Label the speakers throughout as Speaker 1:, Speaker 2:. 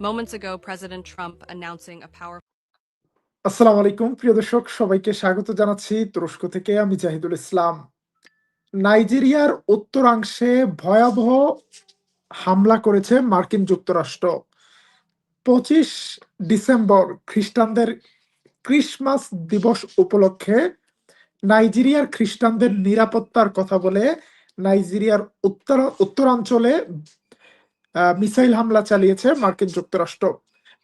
Speaker 1: Moments ago, President Trump announcing a powerful
Speaker 2: আসসালামু আলাইকুম প্রিয় দর্শক সবাইকে স্বাগত জানাচ্ছি তুরস্ক থেকে আমি জাহিদুল ইসলাম। নাইজেরিয়ার উত্তরাংশে ভয়াবহ হামলা করেছে মার্কিন যুক্তরাষ্ট্র। পঁচিশ ডিসেম্বর খ্রিস্টানদের ক্রিসমাস দিবস উপলক্ষে নাইজেরিয়ার খ্রিস্টানদের নিরাপত্তার কথা বলে নাইজেরিয়ার উত্তর উত্তরাঞ্চলে মিসাইল হামলা চালিয়েছে মার্কিন যুক্তরাষ্ট্র।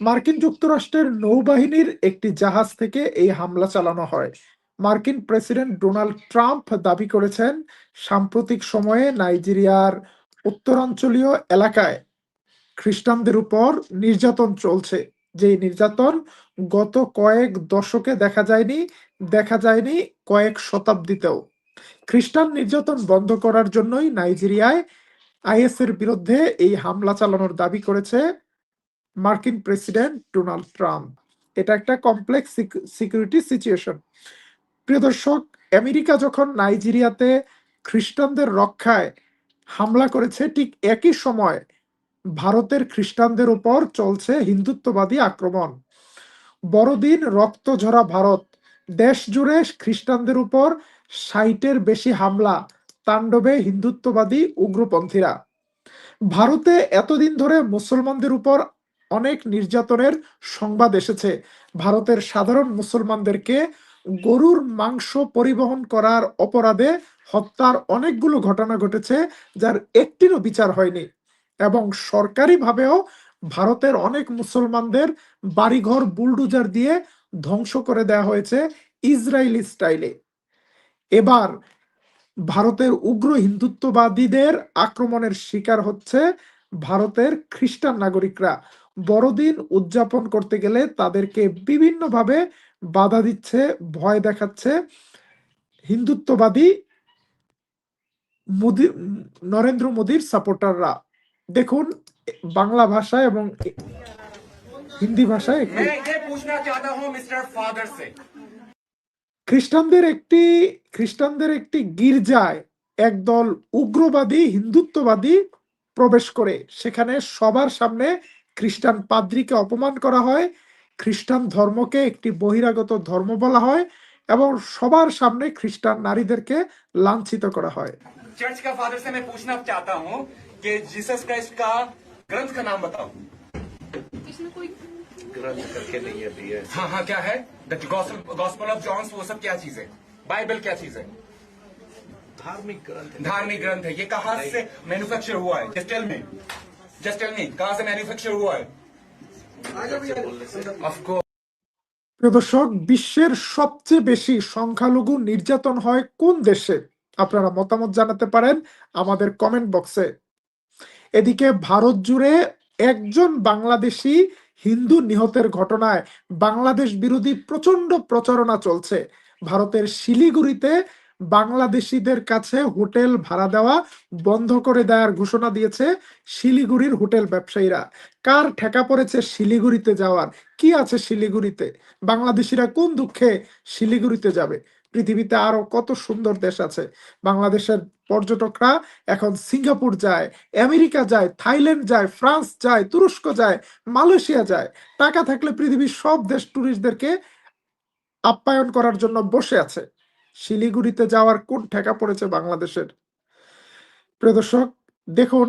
Speaker 2: মার্কিন যুক্তরাষ্ট্রের নৌবাহিনীর একটি জাহাজ থেকে এই হামলা চালানো হয়। মার্কিন প্রেসিডেন্ট ডোনাল্ড ট্রাম্প দাবি করেছেন, সাম্প্রতিক সময়ে নাইজেরিয়ার উত্তরাঞ্চলীয় এলাকায় খ্রিস্টানদের উপর নির্যাতন চলছে। যে নির্যাতন গত কয়েক দশকে দেখা যায়নি দেখা যায়নি কয়েক শতাব্দীতেও। খ্রিস্টান নির্যাতন বন্ধ করার জন্যই নাইজেরিয়ায় আইএস এর বিরুদ্ধে এই হামলা চালানোর দাবি করেছে মার্কিন প্রেসিডেন্ট ডোনাল্ড ট্রাম্প। এটা একটা কমপ্লেক্স সিকিউরিটি সিচুয়েশন। প্রিয় দর্শক, আমেরিকা যখন নাইজেরিয়াতে খ্রিস্টানদের রক্ষায় হামলা করেছে, ঠিক একই সময় ভারতের খ্রিস্টানদের উপর চলছে হিন্দুত্ববাদী আক্রমণ। বড়দিন রক্ত ঝরা ভারত দেশ জুড়ে খ্রিস্টানদের উপর ষাটের বেশি হামলা তাণ্ডবে হিন্দুত্ববাদী উগ্রপন্থীরা। ভারতে এতদিন ধরে মুসলমানদের উপর অনেক নির্যাতনের সংবাদ এসেছে। ভারতের সাধারণ মুসলমানদেরকে গরুর মাংস পরিবহন করার অপরাধে হত্যার অনেকগুলো ঘটনা ঘটেছে, যার একটিরও বিচার হয়নি এবং সরকারিভাবেও ভারতের অনেক মুসলমানদের বাড়িঘর বুলডুজার দিয়ে ধ্বংস করে দেওয়া হয়েছে ইসরায়েলি স্টাইলে। এবার ভারতের উগ্র হিন্দুত্ববাদীদের আক্রমণের শিকার হচ্ছে ভারতের খ্রিস্টান নাগরিকরা। বড়দিন উদযাপন করতে গেলে তাদেরকে বিভিন্নভাবে বাধা দিচ্ছে, ভয় দেখাচ্ছে হিন্দুত্ববাদী মোদি, নরেন্দ্র মোদীর সাপোর্টাররা। দেখুন, বাংলা ভাষা এবং হিন্দি ভাষায় খ্রিস্টানদের একটি খ্রিস্টানদের একটি গির্জায় একদল উগ্রবাদী হিন্দুত্ববাদী প্রবেশ করে সেখানে সবার সামনে খ্রিস্টান পাদ্রীকে অপমান করা হয় খ্রিস্টান ধর্মকে একটি বহিরাগত ধর্ম বলা হয় এবং সবার সামনে খ্রিস্টান নারীদেরকে লাঞ্ছিত করা হয়
Speaker 3: चर्च का फादर से मैं पूछना चाहता हूँ कि जीसस क्राइस्ट का ग्रंथ का नाम बताओ
Speaker 4: ग्रंथ करके नहीं है दिया है।
Speaker 3: हाँ हाँ क्या है द गॉस्पल ऑफ जॉन्स वो सब क्या चीज है बाइबल क्या चीज है
Speaker 4: धार्मिक ग्रंथ है।
Speaker 3: धार्मिक ग्रंथ है ये कहाँ से मैन्युफैक्चर हुआ है just tell me just tell me कहाँ से मैन्युफैक्चर हुआ है
Speaker 4: से बोलने से
Speaker 3: ऑफ कोर्स
Speaker 2: প্রিয় দর্শক বিশ্বের সবচেয়ে বেশি সংখ্যালঘু নির্যাতন হয় কোন দেশে আপনারা মতামত জানাতে পারেন আমাদের কমেন্ট বক্সে এদিকে ভারত জুড়ে একজন বাংলাদেশি হিন্দু নিহতের ঘটনায় বাংলাদেশ বিরোধী প্রচণ্ড প্রচারণা চলছে। ভারতের শিলিগুড়িতে বাংলাদেশিদের কাছে হোটেল ভাড়া দেওয়া বন্ধ করে দেওয়ার ঘোষণা দিয়েছে শিলিগুড়ির হোটেল ব্যবসায়ীরা। কার ঠেকা পড়েছে শিলিগুড়িতে যাওয়ার? কি আছে শিলিগুড়িতে? বাংলাদেশিরা কোন দুঃখে শিলিগুড়িতে যাবে? পৃথিবীতে আরও কত সুন্দর দেশ আছে। বাংলাদেশের পর্যটকরা এখন সিঙ্গাপুর যায়, আমেরিকা যায়, থাইল্যান্ড যায়, ফ্রান্স যায়, তুরস্ক যায়, মালয়েশিয়া যায়। টাকা থাকলে পৃথিবীর সব দেশ ট্যুরিস্টদেরকে আপ্যায়ন করার জন্য বসে আছে। শিলিগুড়িতে যাওয়ার কোন ঠেকা পড়েছে বাংলাদেশের? প্রদর্শক দেখুন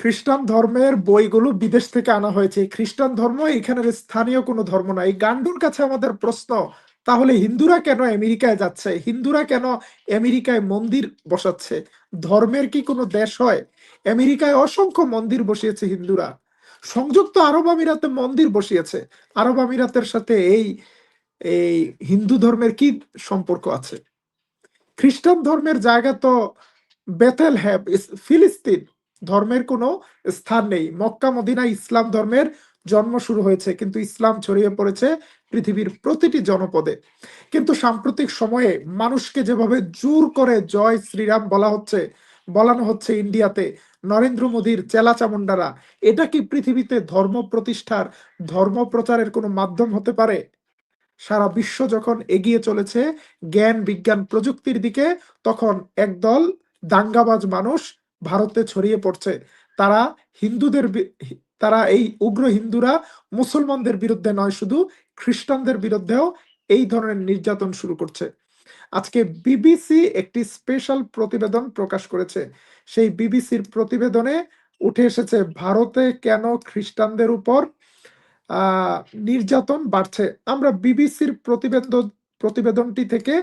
Speaker 2: খ্রিস্টান ধর্মের বইগুলো বিদেশ থেকে আনা হয়েছে। খ্রিস্টান ধর্ম এখানের স্থানীয় কোনো ধর্ম না। এই গান্ডুর কাছে আমাদের প্রশ্ন, তাহলে হিন্দুরা কেন আমেরিকায় যাচ্ছে? হিন্দুরা কেন আমেরিকায় মন্দির বসাচ্ছে? ধর্মের কি কোনো দেশ হয়? আমেরিকায় অসংখ্য মন্দির বসিয়েছে হিন্দুরা। সংযুক্ত আরব আমিরাতে মন্দির বসিয়েছে। আরব আমিরাতের সাথে এই এই হিন্দু ধর্মের কি সম্পর্ক আছে? খ্রিস্টান ধর্মের জায়গা তো বেথেল হ্যাব ফিলিস্তিন। ধর্মের কোনো স্থান নেই। মক্কা, মদিনা, ইসলাম ধর্মের জন্ম শুরু হয়েছে, কিন্তু ইসলাম ছড়িয়ে পড়েছে পৃথিবীর প্রতিটি জনপদে। কিন্তু সাম্প্রতিক সময়ে মানুষকে যেভাবে জোর করে জয় শ্রীরাম বলা হচ্ছে, বলানো হচ্ছে ইন্ডিয়াতে, নরেন্দ্র মোদীর চেলা চামুন্ডারা এটা কি পৃথিবীতে ধর্ম প্রতিষ্ঠার, ধর্ম প্রচারের কোনো মাধ্যম হতে পারে? সারা বিশ্ব যখন এগিয়ে চলেছে জ্ঞান, বিজ্ঞান প্রযুক্তির দিকে, তখন একদল দাঙ্গাবাজ মানুষ ভারতে ছড়িয়ে পড়ছে, তারা হিন্দুদের তারা এই উগ্র হিন্দুরা মুসলমানদের বিরুদ্ধে নয়, শুধু খ্রিস্টানদের বিরুদ্ধেও এই ধরনের নির্যাতন শুরু করছে। আজকে বিবিসি একটি স্পেশাল প্রতিবেদন প্রকাশ করেছে। সেই বিবিসির প্রতিবেদনে উঠে এসেছে, ভারতে কেন খ্রিস্টানদের উপর নির্যাতন বাড়ছে? আমরা বিবিসির প্রতিবেদন, প্রতিবেদনটি থেকে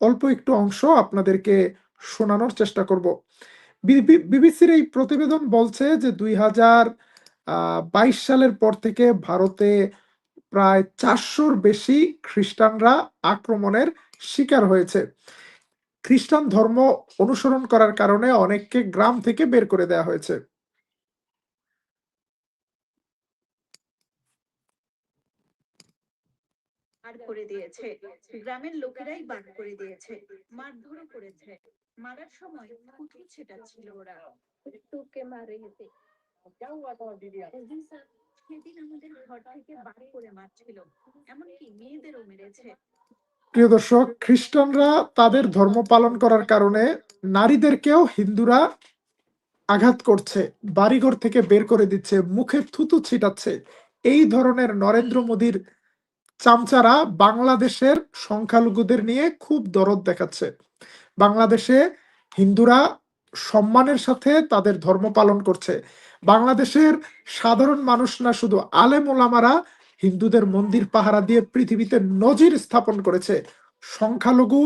Speaker 2: অল্প একটু অংশ আপনাদেরকে শোনানোর চেষ্টা করব। বিবিসির এই প্রতিবেদন বলছে যে দুই হাজার বাইশ সালের পর থেকে ভারতে প্রায় চারশোর বেশি খ্রিস্টানরা আক্রমণের শিকার হয়েছে। খ্রিস্টান ধর্ম অনুসরণ করার কারণে অনেককে গ্রাম থেকে বের করে দেওয়া হয়েছে।
Speaker 5: করে দিয়েছে। গ্রামের লোকেরাই বার করে দিয়েছে। মারধরও করেছে। মারার সময়
Speaker 6: পুঁথি ছেটা ছিল ওরা।
Speaker 5: তোকে মারে সেদিন আমাদের ঘর থেকে বার করে মারছিল। এমনকি মেয়েদেরও মেরেছে।
Speaker 2: প্রিয় দর্শক খ্রিস্টানরা তাদের ধর্ম পালন করার কারণে নারীদেরকেও হিন্দুরা আঘাত করছে বাড়িঘর থেকে বের করে দিচ্ছে মুখে থুতু ছিটাচ্ছে। এই ধরনের নরেন্দ্র মোদীর চামচারা বাংলাদেশের সংখ্যালঘুদের নিয়ে খুব দরদ দেখাচ্ছে। বাংলাদেশে হিন্দুরা সম্মানের সাথে তাদের ধর্ম পালন করছে। বাংলাদেশের সাধারণ মানুষ না, শুধু আলেম ওলামারা হিন্দুদের মন্দির পাহারা দিয়ে পৃথিবীতে নজির স্থাপন করেছে। সংখ্যালঘু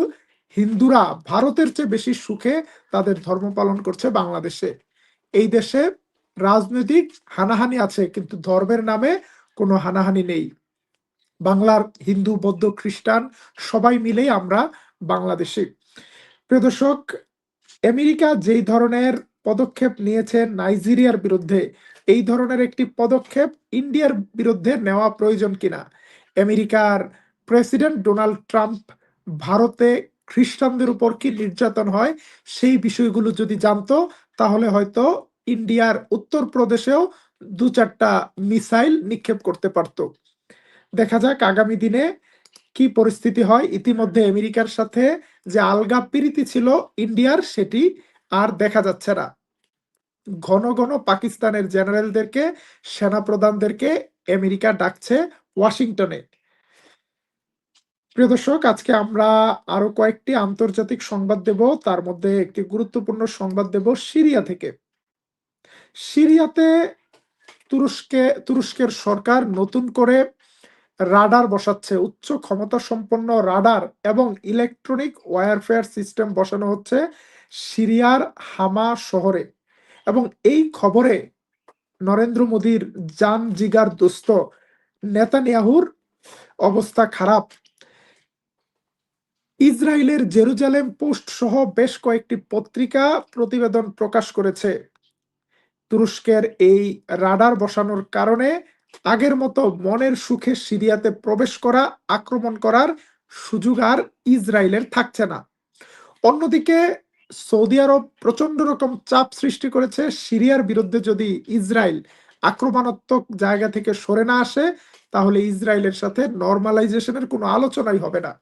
Speaker 2: হিন্দুরা ভারতের চেয়ে বেশি সুখে তাদের ধর্ম পালন করছে বাংলাদেশে। এই দেশে রাজনৈতিক হানাহানি আছে, কিন্তু ধর্মের নামে কোনো হানাহানি নেই। বাংলার হিন্দু, বৌদ্ধ, খ্রিস্টান সবাই মিলেই আমরা বাংলাদেশি। প্রিয় দর্শক, আমেরিকা যেই ধরনের পদক্ষেপ নিয়েছে নাইজেরিয়ার বিরুদ্ধে, এই ধরনের একটি পদক্ষেপ ইন্ডিয়ার বিরুদ্ধে নেওয়া প্রয়োজন কিনা? আমেরিকার প্রেসিডেন্ট ডোনাল্ড ট্রাম্প ভারতে খ্রিস্টানদের উপর কি নির্যাতন হয় সেই বিষয়গুলো যদি জানতো, তাহলে হয়তো ইন্ডিয়ার উত্তর প্রদেশেও দু চারটা মিসাইল নিক্ষেপ করতে পারতো। দেখা যাক আগামী দিনে কি পরিস্থিতি হয়। ইতিমধ্যে আমেরিকার সাথে যে আলগা প্রীতি ছিল ইন্ডিয়ার, সেটি আর দেখা যাচ্ছে না। ঘন ঘন পাকিস্তানের জেনারেলদেরকে, সেনাপ্রধানদেরকে আমেরিকা ডাকছে ওয়াশিংটনে। প্রিয় দর্শক, আজকে আমরা আরও কয়েকটি আন্তর্জাতিক সংবাদ দেব। তার মধ্যে একটি গুরুত্বপূর্ণ সংবাদ দেব সিরিয়া থেকে। সিরিয়াতে তুরস্কে, তুরস্কের সরকার নতুন করে রাডার বসাচ্ছে। উচ্চ ক্ষমতা সম্পন্ন রাডার এবং ইলেকট্রনিক ওয়ারফেয়ার সিস্টেম বসানো হচ্ছে সিরিয়ার হামা শহরে। এবং এই খবরে নরেন্দ্র মোদীর জান জিগার দোস্ত নেতানিয়াহুর অবস্থা খারাপ। ইসরায়েলের জেরুজালেম পোস্ট সহ বেশ কয়েকটি পত্রিকা প্রতিবেদন প্রকাশ করেছে। তুরস্কের এই রাডার বসানোর কারণে আগের মতো মনের সুখে সিরিয়াতে প্রবেশ করা, আক্রমণ করার সুযোগ আর ইসরায়েলের থাকছে না। অন্যদিকে, সৌদি আরব প্রচণ্ড রকম চাপ সৃষ্টি করেছে। সিরিয়ার বিরুদ্ধে যদি ইসরায়েল আক্রমণাত্মক জায়গা থেকে সরে না আসে, তাহলে ইসরায়েলের সাথে নর্মালাইজেশনের কোনো আলোচনাই হবে না।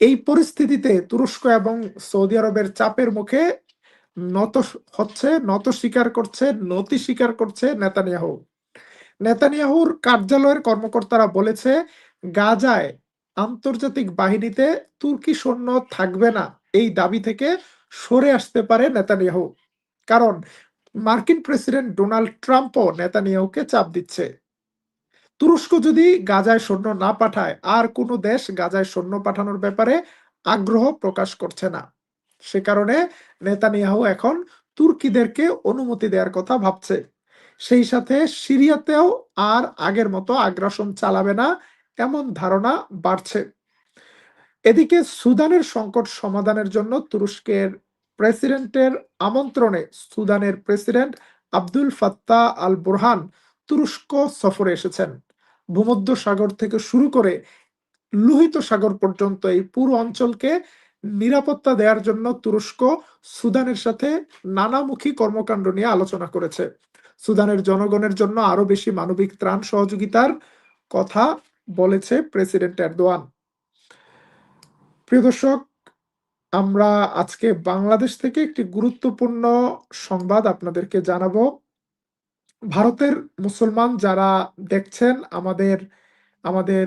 Speaker 2: এই পরিস্থিতিতে তুরস্ক এবং সৌদি আরবের চাপের মুখে নত হচ্ছে, নত স্বীকার করছে, নতি স্বীকার করছে নেতানিয়াহু। নেতানিয়াহুর কার্যালয়ের কর্মকর্তারা বলেছে, গাজায় আন্তর্জাতিক বাহিনীতে তুর্কি সৈন্য থাকবে না। এই দাবি থেকে সরে আসতে পারে নেতানিয়াহু। কারণ, মার্কিন প্রেসিডেন্ট ডোনাল্ড ট্রাম্পও নেতানিয়াহুকে চাপ দিচ্ছে। তুরস্ক যদি গাজায় সৈন্য না পাঠায়, আর কোনো দেশ গাজায় সৈন্য পাঠানোর ব্যাপারে আগ্রহ প্রকাশ করছে না। সে কারণে নেতানিয়াহু এখন তুর্কিদেরকে অনুমতি দেওয়ার কথা ভাবছে। সেই সাথে সিরিয়াতেও আর আগের মতো আগ্রাসন চালাবে না, এমন ধারণা বাড়ছে। এদিকে সুদানের সংকট সমাধানের জন্য তুরস্কের প্রেসিডেন্টের আমন্ত্রণে সুদানের president Abdul Fattah al Burhan তুরস্ক সফরে এসেছেন। ভূমধ্য সাগর থেকে শুরু করে লোহিত সাগর পর্যন্ত এই পুরো অঞ্চলকে নিরাপত্তা দেওয়ার জন্য তুরস্ক সুদানের সাথে নানামুখী কর্মকাণ্ড নিয়ে আলোচনা করেছে। সুদানের জনগণের জন্য আরও বেশি মানবিক ত্রাণ সহযোগিতার কথা বলেছে প্রেসিডেন্ট এরদোয়ান। প্রিয় দর্শক, আমরা আজকে বাংলাদেশ থেকে একটি গুরুত্বপূর্ণ সংবাদ আপনাদেরকে জানাব। ভারতের মুসলমান যারা দেখছেন, আমাদের আমাদের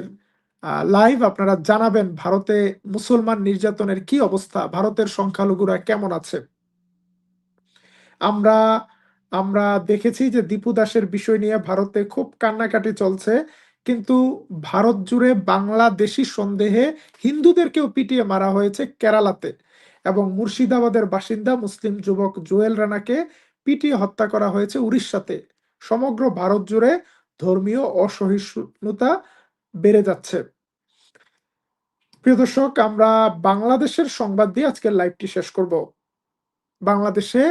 Speaker 2: লাইভ আপনারা জানাবেন ভারতে মুসলমান নির্যাতনের কি অবস্থা, ভারতের সংখ্যালঘুরা কেমন আছে। আমরা আমরা দেখেছি যে দীপু দাসের বিষয় নিয়ে ভারতে খুব কান্নাকাটি চলছে, কিন্তু ভারত জুড়ে বাংলাদেশি সন্দেহে হিন্দুদেরকেও পিটিয়ে মারা হয়েছে কেরালাতে এবং মুর্শিদাবাদের বাসিন্দা মুসলিম যুবক জুয়েল রানাকে পিটিয়ে হত্যা করা হয়েছে উড়িষ্যাতে। সমগ্র ভারত জুড়ে ধর্মীয় অসহিষ্ণুতা বেড়ে যাচ্ছে। প্রিয় দর্শক, আমরা বাংলাদেশের সংবাদ দিয়ে আজকের লাইভটি শেষ করব। বাংলাদেশে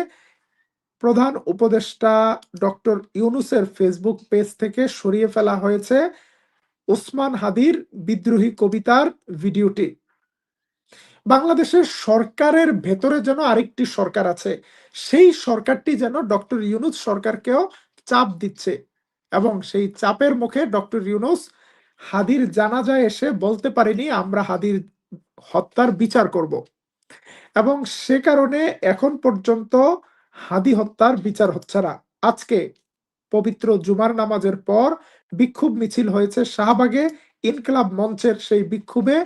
Speaker 2: প্রধান উপদেষ্টা ডক্টর ইউনুসের ফেসবুক পেজ থেকে সরিয়ে ফেলা হয়েছে ওসমান হাদির বিদ্রোহী কবিতার ভিডিওটি। বাংলাদেশের সরকারের ভেতরে যেন আরেকটি সরকার আছে, সেই সরকারটি যেন ডক্টর ইউনুস সরকারকেও চাপ দিচ্ছে এবং সেই চাপের মুখে ডক্টর ইউনুস হাদির জানাজায় এসে বলতে পারেনি, আমরা হাদির হত্যার বিচার করব। এবং সে কারণে এখন পর্যন্ত হাদি হত্যার বিচার হচ্ছে না। আজকে পবিত্র জুমার নামাজের পর বিক্ষোভ মিছিল হয়েছে শাহবাগে। ইনকলাব মঞ্চের সেই বিক্ষোভে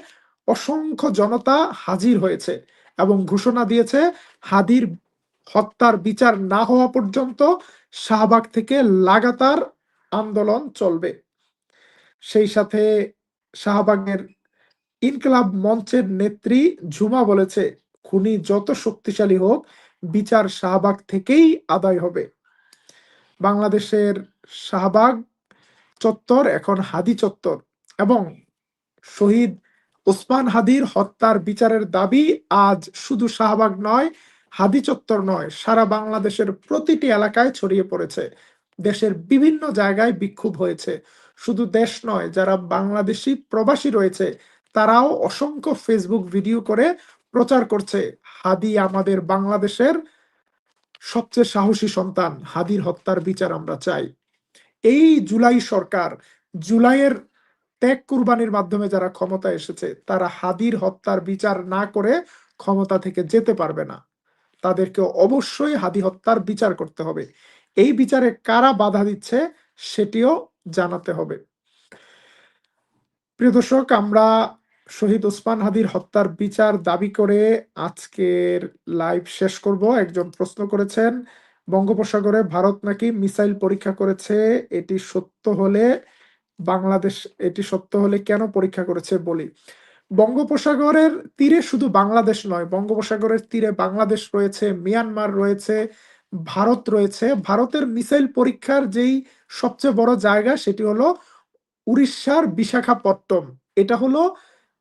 Speaker 2: অসংখ্য জনতা হাজির হয়েছে এবং ঘোষণা দিয়েছে হাদির হত্যার বিচার না হওয়া পর্যন্ত শাহবাগ থেকে লাগাতার আন্দোলন চলবে। সেই সাথে শাহবাগের ইনকলাব মঞ্চের নেত্রী ঝুমা বলেছে, খুনি যত শক্তিশালী হোক বিচার শাহবাগ থেকেই আদায় হবে। বাংলাদেশের শাহবাগ চত্বর এখন হাদি চত্বর এবং শহীদ ওসমান হাদির হত্যার বিচারের দাবি আজ শুধু শাহবাগ নয়, হাদি চত্বর নয়, সারা বাংলাদেশের প্রতিটি এলাকায় ছড়িয়ে পড়েছে। দেশের বিভিন্ন জায়গায় বিক্ষোভ হয়েছে। শুধু দেশ নয়, যারা বাংলাদেশি প্রবাসী রয়েছে, তারাও অসংখ্য ফেসবুক ভিডিও করে প্রচার করছে। হাদি আমাদের বাংলাদেশের সবচেয়ে সাহসী সন্তান। হাদির হত্যার বিচার আমরা চাই। এই জুলাই সরকার, জুলাইয়ের ত্যাগ কুরবানির মাধ্যমে যারা ক্ষমতা এসেছে, তারা হাদির হত্যার বিচার না করে ক্ষমতা থেকে যেতে পারবে না। তাদেরকে অবশ্যই হাদি হত্যার বিচার করতে হবে। এই বিচারে কারা বাধা দিচ্ছে, সেটিও জানাতে হবে। প্রিয় দর্শক, আমরা শহীদ ওসমান হাদির হত্যার বিচার দাবি করে আজকের লাইভ শেষ করব। একজন প্রশ্ন করেছেন, বঙ্গোপসাগরে ভারত নাকি মিসাইল পরীক্ষা করেছে? এটি সত্য হলে বাংলাদেশ, এটি সত্য হলে কেন পরীক্ষা করেছে বলি? বঙ্গোপসাগরের তীরে শুধু বাংলাদেশ নয়, বঙ্গোপসাগরের তীরে বাংলাদেশ রয়েছে, মিয়ানমার রয়েছে, ভারত রয়েছে। ভারতের মিসাইল পরীক্ষার যেই সবচেয়ে বড় জায়গা, সেটি হলো উড়িষ্যার বিশাখাপট্টম এটা হলো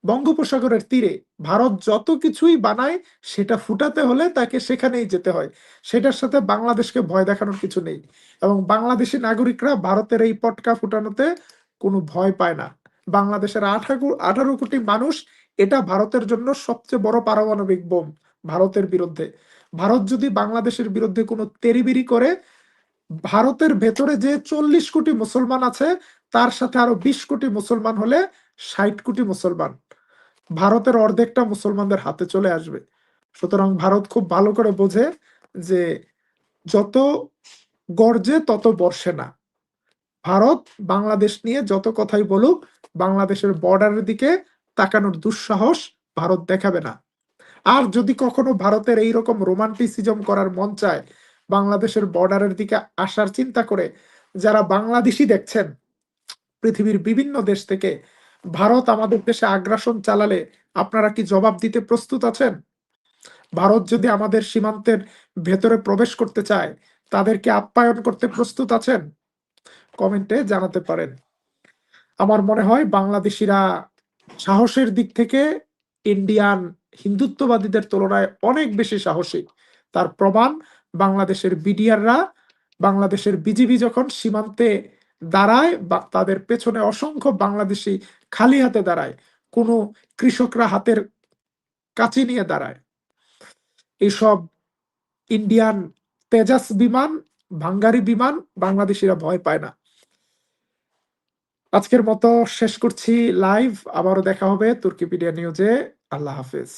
Speaker 2: বঙ্গোপসাগরের তীরে ভারত যত কিছুই বানায়, সেটা ফুটাতে হলে তাকে সেখানেই যেতে হয়। সেটার সাথে বাংলাদেশকে ভয় দেখানোর কিছু নেই এবং বাংলাদেশি নাগরিকরা ভারতের এই পটকা ফুটানোতে কোনো ভয় পায় না। বাংলাদেশের আঠারো কোটি মানুষ এটা ভারতের জন্য সবচেয়ে বড় পারমাণবিক বোম ভারতের বিরুদ্ধে। ভারত যদি বাংলাদেশের বিরুদ্ধে কোনো তেরিবিরি করে, ভারতের ভেতরে যে চল্লিশ কোটি মুসলমান আছে, তার সাথে আরও বিশ কোটি মুসলমান হলে ষাট কোটি মুসলমান। ভারতের অর্ধেকটা মুসলমানদের হাতে চলে আসবে। সুতরাং ভারত খুব ভালো করে বোঝে যে যত গর্জে তত বর্ষে না। ভারত বাংলাদেশ নিয়ে যত কথাই বলুক, বাংলাদেশের বর্ডারের দিকে তাকানোর দুঃসাহস ভারত দেখাবে না। আর যদি কখনো ভারতের এই রকম রোমান্টিসিজম করার মন চায়, বাংলাদেশের বর্ডারের দিকে আসার চিন্তা করে যারা বাংলাদেশি দেখছেন, পৃথিবীর বিভিন্ন দেশ থেকে ভারত আমাদের দেশে আগ্রাসন চালালে আপনারা কি জবাব দিতে প্রস্তুত আছেন? ভারত যদি আমাদের সীমান্তের ভেতরে প্রবেশ করতে চায়, তাদেরকে আপ্যায়ন করতে প্রস্তুত আছেন? কমেন্টে জানাতে পারেন। আমার মনে হয় বাংলাদেশিরা সাহসের দিক থেকে ইন্ডিয়ান হিন্দুত্ববাদীদের তুলনায় অনেক বেশি সাহসী। তার প্রমাণ বাংলাদেশের বিডিআররা, বাংলাদেশের বিজিবি যখন সীমান্তে দাঁড়ায় বা তাদের পেছনে অসংখ্য বাংলাদেশি খালি হাতে দাঁড়ায়, কোনো কৃষকরা হাতের কাছে নিয়ে দাঁড়ায়। এইসব ইন্ডিয়ান তেজাস বিমান, ভাঙ্গারি বিমান বাংলাদেশিরা ভয় পায় না। আজকের মতো শেষ করছি লাইভ আবারও দেখা হবে তুর্কিপিডিয়া নিউজে। আল্লাহ হাফেজ।